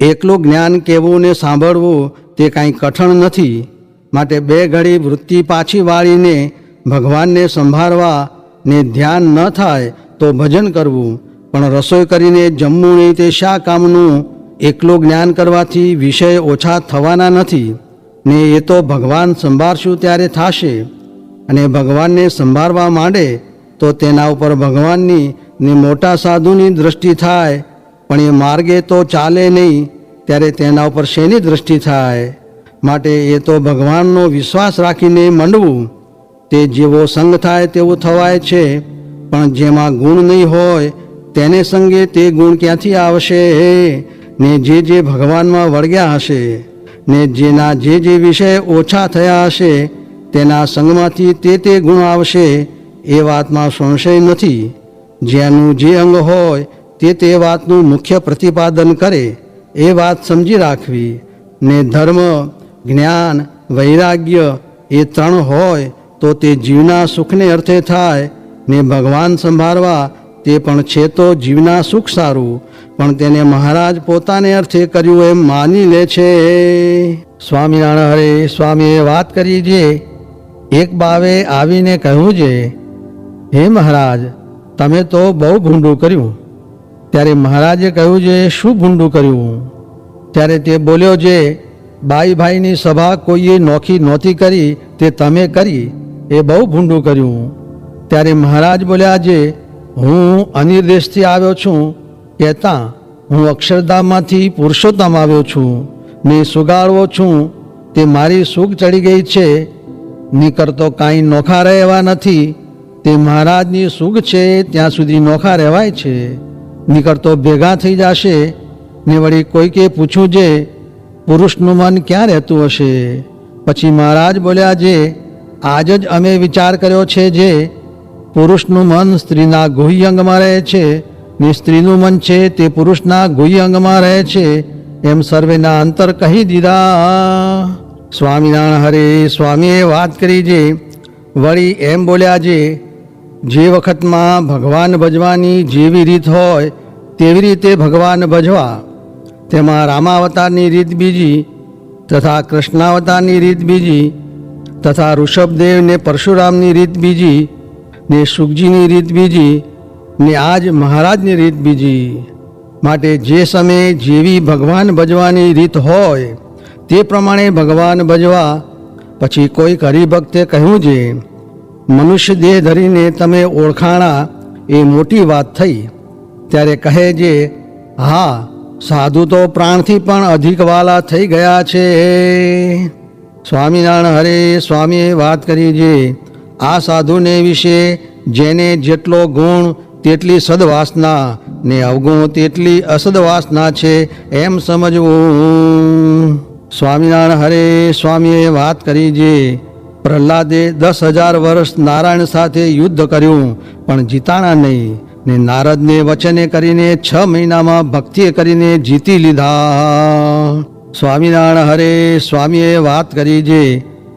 એકલું જ્ઞાન કહેવું ને સાંભળવું તે કાંઈ કઠણ નથી. માટે બે ઘડી વૃત્તિ પાછી વાળીને ભગવાનને સંભાળવા ને ધ્યાન ન થાય તો ભજન કરવું. પણ રસોઈ કરીને જમવું નહીં તે શા કામનું? એકલું જ્ઞાન કરવાથી વિષય ઓછા થવાના નથી. ને એ તો ભગવાન સંભાળશું ત્યારે થશે. અને ભગવાનને સંભાળવા માંડે તો તેના ઉપર ભગવાનની ને મોટા સાધુની દૃષ્ટિ થાય પણ એ માર્ગે તો ચાલે નહીં, ત્યારે તેના ઉપર શેની દૃષ્ટિ થાય? માટે એ તો ભગવાનનો વિશ્વાસ રાખીને મંડવું. તે જેવો સંગ થાય તેવું થવાય છે, પણ જેમાં ગુણ નહીં હોય, તેને સંગે તે ગુણ ક્યાંથી આવશે? ને જે જે ભગવાનમાં વળગ્યા હશે, ને જેના જે જે વિષય ઓછા થયા હશે, તેના સંગમાંથી તે તે ગુણ આવશે, એ વાતમાં સંશય નથી. જેનું જે અંગ હોય તે તે વાતનું મુખ્ય પ્રતિપાદન કરે એ વાત સમજી રાખવી. ને ધર્મ, જ્ઞાન, વૈરાગ્ય એ ત્રણ હોય તો તે જીવના સુખને અર્થે થાય. ને ભગવાન સંભાળવા તે પણ છે તો જીવના સુખ સારું. પણ તેને મહારાજ પોતાને અર્થે કર્યું એમ માની લે છે. સ્વામિનારાયણ હરે સ્વામીએ વાત કરી જે. એક બાવે આવીને કહ્યું છે હે મહારાજ, તમે તો બહુ ભૂંડું કર્યું. ત્યારે મહારાજે કહ્યું છે, શું ભૂંડું કર્યું ત્યારે તે બોલ્યો છે, બાઈ ભાઈની સભા કોઈએ નોખી નહોતી કરી, તે તમે કરી, એ બહુ ભૂંડું કર્યું ત્યારે મહારાજ બોલ્યા છે, હું અનિર્દેશથી આવ્યો છું કહેતા હું અક્ષરધામમાંથી પુરુષોત્તમ આવ્યો છું ને સુગાળવો છું, તે મારી સુખ ચડી ગઈ છે નીકળતો કાંઈ નોખા રહેવા નથી, તે મહારાજની સુખ છે, ત્યાં સુધી નોખા રહેવાય છે. નીકળતો ભેગા થઈ જશે. ને વળી કોઈકે પૂછ્યું જે, પુરુષનું મન ક્યાં રહેતું હશે? પછી મહારાજ બોલ્યા, જે, આજ જ અમે વિચાર કર્યો છે જે, પુરુષનું મન સ્ત્રીના ગુહ્ય અંગમાં રહે છે. ને સ્ત્રીનું મન છે તે પુરુષના ગુહ્ય અંગમાં રહે છે. એમ સર્વેના અંતર કહી દીધા. સ્વામિનારાયણ હરે, સ્વામીએ વાત કરી જે, વળી એમ બોલ્યા જે જે વખતમાં ભગવાન ભજવાની જેવી રીત હોય, તેવી રીતે ભગવાન ભજવા. તેમાં રામાવતારની રીત બીજી, તથા કૃષ્ણાવતારની રીત બીજી, તથા ઋષભદેવ ને પરશુરામની રીત બીજી, ને સુખજીની રીત બીજી, ને આજ મહારાજની રીત બીજી. માટે જે સમયે જેવી ભગવાન ભજવાની રીત હોય, તે પ્રમાણે ભગવાન ભજવા. પછી કોઈક હરિભક્તે કહ્યું છે મનુષ્ય દેહ ધરીને તમે ઓળખાણા એ મોટી વાત થઈ. ત્યારે કહે છે હા, સાધુ તો પ્રાણથી પણ અધિક વાલા થઈ ગયા છે. સ્વામિનારાયણ હરે, સ્વામીએ વાત કરી છે આ સાધુને વિશે જેને જેટલો ગુણ તેટલી સદવાસના ને અવગુણ તેટલી અસદવાસના છે એમ સમજવું. સ્વામિનારાયણ હરે, સ્વામીએ વાત કરી છે પ્રહલાદે દસ હજાર વર્ષ નારાયણ સાથે યુદ્ધ કર્યું, પણ જીતાણા નહીં, ને નારદને વચને કરીને છ મહિનામાં ભક્તિએ કરીને જીતી લીધા. સ્વામિનારાયણ હરે, સ્વામીએ વાત કરી છે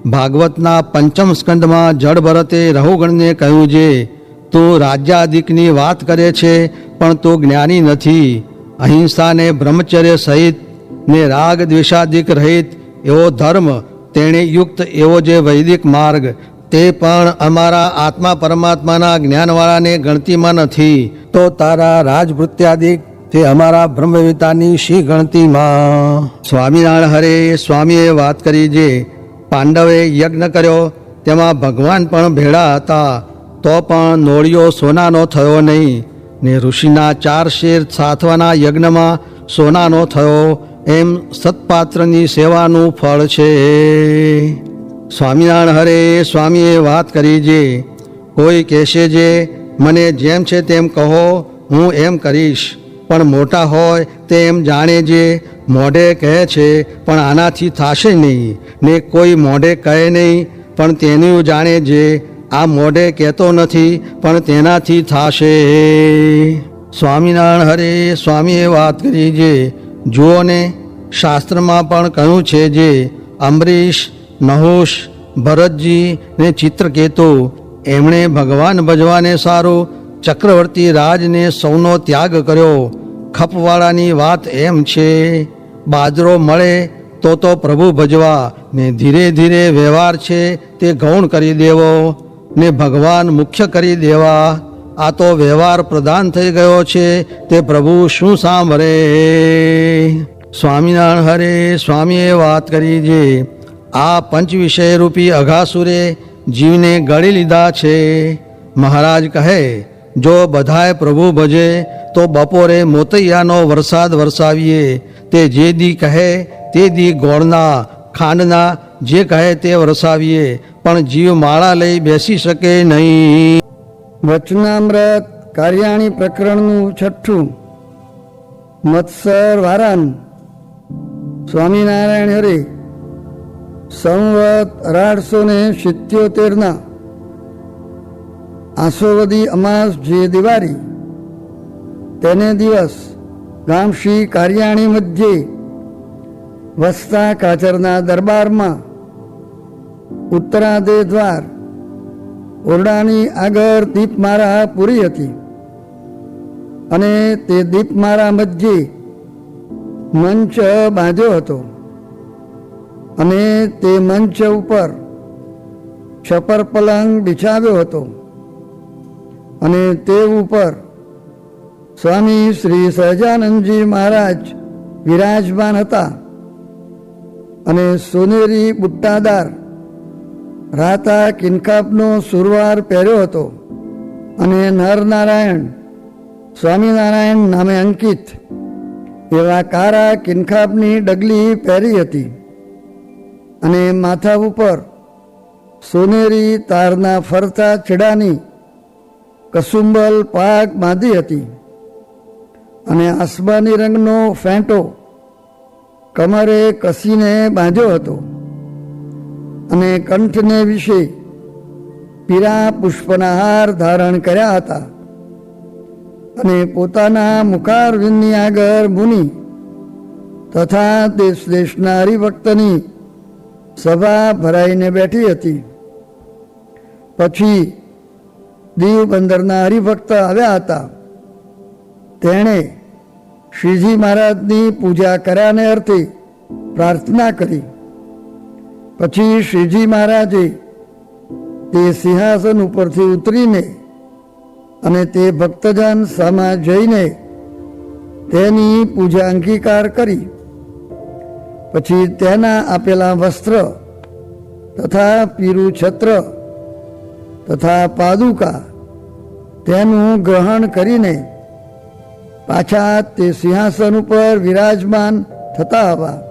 ભાગવતના પંચમ સ્કંદમાં જડ ભરતે રહુગણને કહ્યું છે તું રાજ્યાધિકની વાત કરે છે, પણ તું જ્ઞાની નથી. અહિંસાને બ્રહ્મચર્ય સહિત ને રાગ દ્વેષાધિક રહિત એવો ધર્મ તેણે યુક્ત એવો જે વૈદિક માર્ગ, તે પણ અમારા આત્મા પરમાત્માના જ્ઞાનવાળાને ગણતીમાં નથી. તો તારા રાજભૃત્યાદિક તે અમારા બ્રહ્મવિતાની શી ગણતીમાં? સ્વામિનારાયણ હરે, સ્વામીએ વાત કરી જે પાંડવે યજ્ઞ કર્યો, તેમાં ભગવાન પણ ભેળા હતા, તો પણ નોળિયો સોનાનો થયો નહીં. ને ઋષિના ચાર શેર સાથવાના યજ્ઞમાં સોનાનો થયો એમ સત્પાત્રની સેવાનું ફળ છે. સ્વામિનારાયણ હરે, સ્વામીએ વાત કરી જે, કોઈ કહેશે જે, મને જેમ છે તેમ કહો, હું એમ કરીશ. પણ મોટા હોય તે એમ જાણે જે, મોઢે કહે છે, પણ આનાથી થશે નહીં. ને કોઈ મોઢે કહે નહીં, પણ તેનું જાણે જે, આ મોઢે કહેતો નથી, પણ તેનાથી થશે. સ્વામિનારાયણ હરે, સ્વામીએ વાત કરી છે જુઓ ને, શાસ્ત્રમાં પણ કહ્યું છે જે અંબરીશ, નહોશ, ભરતજી ને ચિત્રકેતુ, એમણે ભગવાન ભજવાને સારું ચક્રવર્તી રાજને સૌનો ત્યાગ કર્યો. ખપવાળાની વાત એમ છે, બાજરો મળે તો તો પ્રભુ ભજવા, ને ધીરે ધીરે વ્યવહાર છે તે ગૌણ કરી દેવો, ને ભગવાન મુખ્ય કરી દેવા. આ તો વ્યવહાર પ્રધાન થઈ ગયો છે. તે પ્રભુ શું સાંભળે? સ્વામિનારાયણ હરે, સ્વામીએ વાત કરી છે આ પંચ વિષય રૂપી અઘાસુરે જીવને ગળી લીધા છે. મહારાજ કહે, જો બધાએ પ્રભુ ભજે, તો બપોરે મોતૈયાનો વરસાદ વરસાવીએ. તે જે દી કહે, તે દી ગોળના, ખાંડના, જે કહે તે વરસાવીએ. પણ જીવ માળા લઈ બેસી શકે નહીં. વચનામૃત, કાર્યાણી પ્રકરણનું છઠ્ઠું, મત્સર વારાન, સ્વામિનારાયણ હરે, સંવત અઢારસો ને સિત્યોતેરના, આસોવદી અમાસ જે દિવાળી, તેને દિવસ ગામશ્રી કાર્યાણી મધ્યે, વસતા કાચરના દરબારમાં, ઉત્તરાદે દ્વાર ઓરડાની આગળ દીપમારા પૂરી હતી અને તે દીપમારા મધ્યે મંચ બાંધ્યો હતો અને તે મંચ ઉપર છપર પલંગ બિછાવ્યો હતો અને તે ઉપર સ્વામી શ્રી સહજાનંદજી મહારાજ વિરાજમાન હતા અને સોનેરી બુટ્ટાદાર રાતા કિનકાપનો સુરવાર પહેર્યો હતો અને નરનારાયણ, સ્વામિનારાયણ નામે અંકિત એવા કારા કિનખાપની ડગલી પહેરી હતી અને માથા ઉપર સોનેરી તારના ફરતા છેડાની કસુંબલ પાક બાંધી હતી અને આસમાની રંગનો ફેંટો કમરે કસીને બાંધ્યો હતો. અને કંઠને વિશે પીરા પુષ્પના હાર ધારણ કર્યા હતા. અને પોતાના મુખારવિંદની આગળ મુનિ તથા દેશ દેશના હરિભક્તની સભા ભરાઈને બેઠી હતી. પછી દીવ બંદરના હરિભક્ત આવ્યા હતા. તેણે શ્રીજી મહારાજની પૂજા કર્યાને અર્થે પ્રાર્થના કરી. પછી શ્રીજી મહારાજે તે સિંહાસન ઉપરથી ઉતરીને અને તે ભક્તજન સામા જઈને તેની પૂજા અંગીકાર કરી. પછી તેના આપેલા વસ્ત્ર તથા પીરું છત્ર તથા પાદુકા તેનું ગ્રહણ કરીને પાછા તે સિંહાસન ઉપર વિરાજમાન થતા હવા